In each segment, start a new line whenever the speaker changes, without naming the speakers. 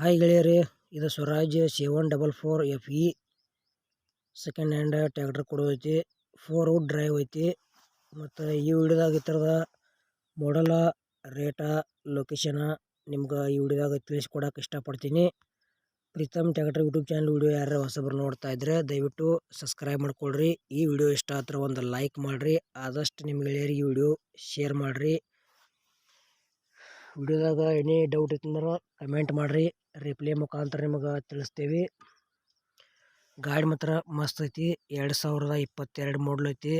Hi ಗೆಳೆಯರಿ, ಇದು Swaraj seven double four F E. Second hand tractor ಕೊಡೋದೈತಿ four wheel drive ಐತಿ, ಮತ್ತು ಈ ವಿಡಿಯೋದಾಗ ಈ ಥರದ ಮಾಡಲ ರೇಟ ಲೊಕೇಶನ ನಿಮ್ಗೆ ಈ ವಿಡಿಯೋದಾಗ ತಿಳಿಸ್ಕೊಡಕ್ಕೆ ಇಷ್ಟಪಡ್ತೀನಿ. Preetham tractor YouTube channel video ಯಾರು ಹೊಸಬ್ರು ನೋಡ್ತಾ ಇದ್ರೆ ದಯವಿಟ್ಟು ಸಬ್ಸ್ಕ್ರೈಬ್ ಮಾಡ್ಕೊಳ್ರಿ. ಈ ವಿಡಿಯೋ ಇಷ್ಟ ಆದ್ರೆ ಒಂದು ಲೈಕ್ ಮಾಡಿರಿ, ಆದಷ್ಟು ನಿಮ್ಮ ಗೆಳೆಯರಿಗೆ ವಿಡಿಯೋ ಶೇರ್ ಮಾಡಿರಿ. ವಿಡಿಯೋದಾಗ ಏನೇ ಡೌಟ್ ಇತ್ತಂದ್ರೆ ಕಮೆಂಟ್ ಮಾಡಿರಿ. ರಿಪ್ಲೈ ಮುಖಾಂತರ ನಿಮಗೆ ತಿಳಿಸ್ತೀವಿ. ಗಾಡಿ ಮಾತ್ರ ಮಸ್ತ್ ಐತಿ. ಎರಡು ಸಾವಿರದ ಇಪ್ಪತ್ತೆರಡು ಮಾಡಲ್ ಐತಿ.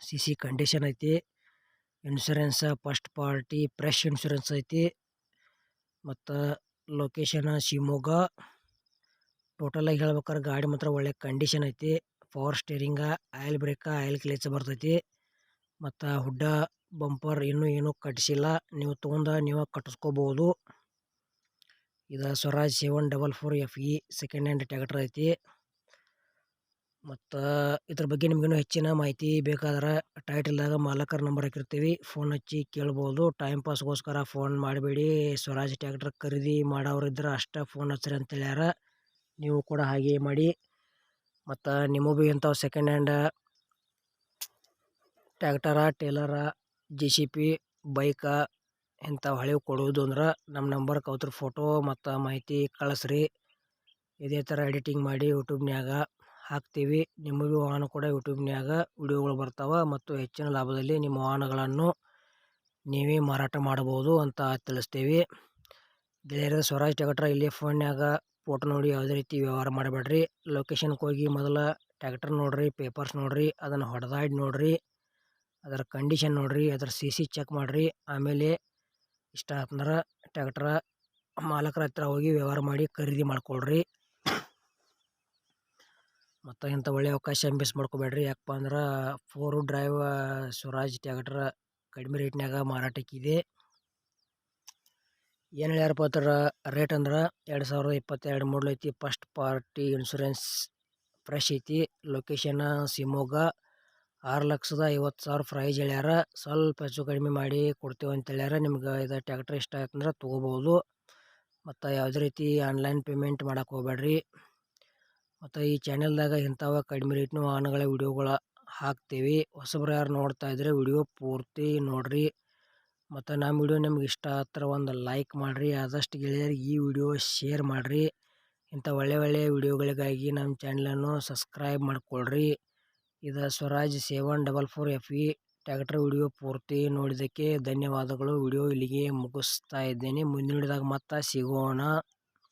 ಸಿ ಸಿ ಕಂಡೀಷನ್ ಐತಿ. Insurance first party fresh insurance ಐತಿ. ಮತ್ತು ಲೊಕೇಶನ್ ಶಿವಮೊಗ್ಗ. ಟೋಟಲಾಗಿ ಹೇಳ್ಬೇಕಾದ್ರೆ ಗಾಡಿ ಮಾತ್ರ ಒಳ್ಳೆ ಕಂಡೀಷನ್ ಐತಿ. Power steering oil brake oil clutch ಬರ್ತೈತಿ. ಮತ್ತು ಹುಡ್ಡ ಬಂಪರ್ ಇನ್ನೂ ಏನೂ ಕಟ್ಟಿಸಿಲ್ಲ ನೀವು ತೊಗೊಂಡ ನೀವು ಕಟ್ಟಿಸ್ಕೋಬೋದು. ಇದು Swaraj seven double four F E second hand tractor ಐತಿ. ಮತ್ತು ಇದ್ರ ಬಗ್ಗೆ ನಿಮಗಿನ್ನೂ ಹೆಚ್ಚಿನ ಮಾಹಿತಿ ಬೇಕಾದ್ರೆ ಟೈಟಲ್ದಾಗ ಮಾಲಕರ ನಂಬರ್ ಹಾಕಿರ್ತೀವಿ. ಫೋನ್ ಹಚ್ಚಿ ಕೇಳ್ಬೋದು. ಟೈಮ್ ಪಾಸ್ಗೋಸ್ಕರ ಫೋನ್ ಮಾಡಬೇಡಿ. ಸ್ವರಾಜ್ ಟ್ಯಾಕ್ಟರ್ ಖರೀದಿ ಮಾಡೋರಿದ್ರೆ ಅಷ್ಟೇ ಫೋನ್ ಹಚ್ಚಿರಿ ಅಂತ ಹೇಳ್ಯಾರ. ನೀವು ಕೂಡ ಹಾಗೆ ಮಾಡಿ. ಮತ್ತು ನಿಮಗೂ ಭೀ ಇಂಥವು second hand tractor trailer J C B bike ಇಂಥವು ಹಳೆವು ಕೊಡುವುದು ಅಂದ್ರೆ ನಮ್ಮ ನಂಬರ್ ಅವ್ರ ಫೋಟೋ ಮತ್ತು ಮಾಹಿತಿ ಕಳಿಸ್ರಿ. ಇದೇ ಥರ ಎಡಿಟಿಂಗ್ ಮಾಡಿ ಯೂಟ್ಯೂಬ್ನ್ಯಾಗ ಹಾಕ್ತೀವಿ. ನಿಮಗೂ ವಾಹನ ಕೂಡ ಯೂಟ್ಯೂಬ್ನ್ಯಾಗ ವಿಡಿಯೋಗಳು ಬರ್ತಾವೆ ಮತ್ತು ಹೆಚ್ಚಿನ ಲಾಭದಲ್ಲಿ ನಿಮ್ಮ ವಾಹನಗಳನ್ನು ನೀವೇ ಮಾರಾಟ ಮಾಡ್ಬೋದು ಅಂತ ತಿಳಿಸ್ತೀವಿ. ಗೆಳೆಯರ, ಸ್ವರಾಜ್ ಟ್ಯಾಕ್ಟ್ರ ಇಲ್ಲಿ ಫೋನ್ಯಾಗ ಫೋಟೋ ನೋಡಿ ಯಾವುದೇ ರೀತಿ ವ್ಯವಹಾರ ಮಾಡಬೇಡ್ರಿ. ಲೊಕೇಶನ್ಗೆ ಹೋಗಿ ಮೊದಲ ಟ್ಯಾಕ್ಟರ್ ನೋಡಿರಿ ಪೇಪರ್ಸ್ ನೋಡಿರಿ, ಅದನ್ನು ಹೊಡೆದಾಡಿ ನೋಡಿರಿ, ಅದರ ಕಂಡೀಷನ್ ನೋಡಿರಿ, ಅದರ ಸಿ ಸಿ ಚೆಕ್ ಮಾಡಿರಿ. ಆಮೇಲೆ ಇಷ್ಟ ಆತಂದ್ರೆ ಟ್ಯಾಕ್ಟ್ರ ಮಾಲಕರ ಹತ್ರ ಹೋಗಿ ವ್ಯವಹಾರ ಮಾಡಿ ಖರೀದಿ ಮಾಡ್ಕೊಳ್ರಿ. ಮತ್ತು ಇಂಥ ಒಳ್ಳೆಯ ಅವಕಾಶ ಮಿಸ್ ಮಾಡ್ಕೋಬೇಡ್ರಿ. ಯಾಕಪ್ಪ ಅಂದ್ರೆ ಫೋರ್ ಡ್ರೈವ್ ಸ್ವರಾಜ್ ಟ್ಯಾಕ್ಟ್ರ ಕಡಿಮೆ ರೇಟ್ನಾಗ ಮಾರಾಟಕ್ಕಿದೆ ಏನು ಹೇಳ್ಯಾರಪ್ಪ ಅದರ ರೇಟ್ ಅಂದ್ರೆ ಎರಡು ಸಾವಿರದ ಇಪ್ಪತ್ತೆರಡು ಮಾಡಲ್ ಐತಿ. ಫಸ್ಟ್ ಪಾರ್ಟಿ ಇನ್ಶೂರೆನ್ಸ್ ಫ್ರೆಶ್ ಐತಿ. ಲೊಕೇಶನ್ ಶಿವಮೊಗ್ಗ. ಆರು ಲಕ್ಷದ ಐವತ್ತು ಸಾವಿರ ಪ್ರೈಜ್ ಹೇಳ್ಯಾರ. ಸ್ವಲ್ಪ ಹೆಚ್ಚು ಕಡಿಮೆ ಮಾಡಿ ಕೊಡ್ತೀವಿ ಅಂತ ಹೇಳ್ಯಾರ. ನಿಮ್ಗೆ ಇದು ಟ್ಯಾಕ್ಟ್ರ್ ಇಷ್ಟ ಆಯ್ತಂದ್ರೆ ತೊಗೋಬೋದು ಮತ್ತು ಯಾವುದೇ ರೀತಿ ಆನ್ಲೈನ್ ಪೇಮೆಂಟ್ ಮಾಡೋಕೆ ಹೋಗ್ಬೇಡ್ರಿ ಮತ್ತು ಈ ಚಾನೆಲ್ದಾಗ ಇಂಥವ ಕಡಿಮೆ ರೇಟ್ನ ವಾಹನಗಳ ವಿಡಿಯೋಗಳ ಹಾಕ್ತೀವಿ. ಹೊಸಬ್ರು ಯಾರು ನೋಡ್ತಾ ಇದ್ರೆ ವಿಡಿಯೋ ಪೂರ್ತಿ ನೋಡಿರಿ. ಮತ್ತು ನಮ್ಮ ವಿಡಿಯೋ ನಿಮ್ಗೆ ಇಷ್ಟ ಹತ್ರ ಒಂದು ಲೈಕ್ ಮಾಡಿರಿ. ಆದಷ್ಟು ಗೆಳೆಯರಿಗೆ ಈ ವಿಡಿಯೋ ಶೇರ್ ಮಾಡಿರಿ. ಇಂಥ ಒಳ್ಳೆ ಒಳ್ಳೆಯ ವಿಡಿಯೋಗಳಿಗಾಗಿ ನಮ್ಮ ಚಾನಲನ್ನು ಸಬ್ಸ್ಕ್ರೈಬ್ ಮಾಡ್ಕೊಳ್ರಿ. ಇದು Swaraj seven double four F E tractor video ಪೂರ್ತಿ ನೋಡಿದ್ದಕ್ಕೆ ಧನ್ಯವಾದಗಳು. ವಿಡಿಯೋ ಇಲ್ಲಿಗೆ ಮುಗಿಸ್ತಾ ಇದ್ದೇನೆ. ಮುಂದಿನ ವಿಡಿಯೋದಾಗ ಮತ್ತೆ ಸಿಗೋಣ.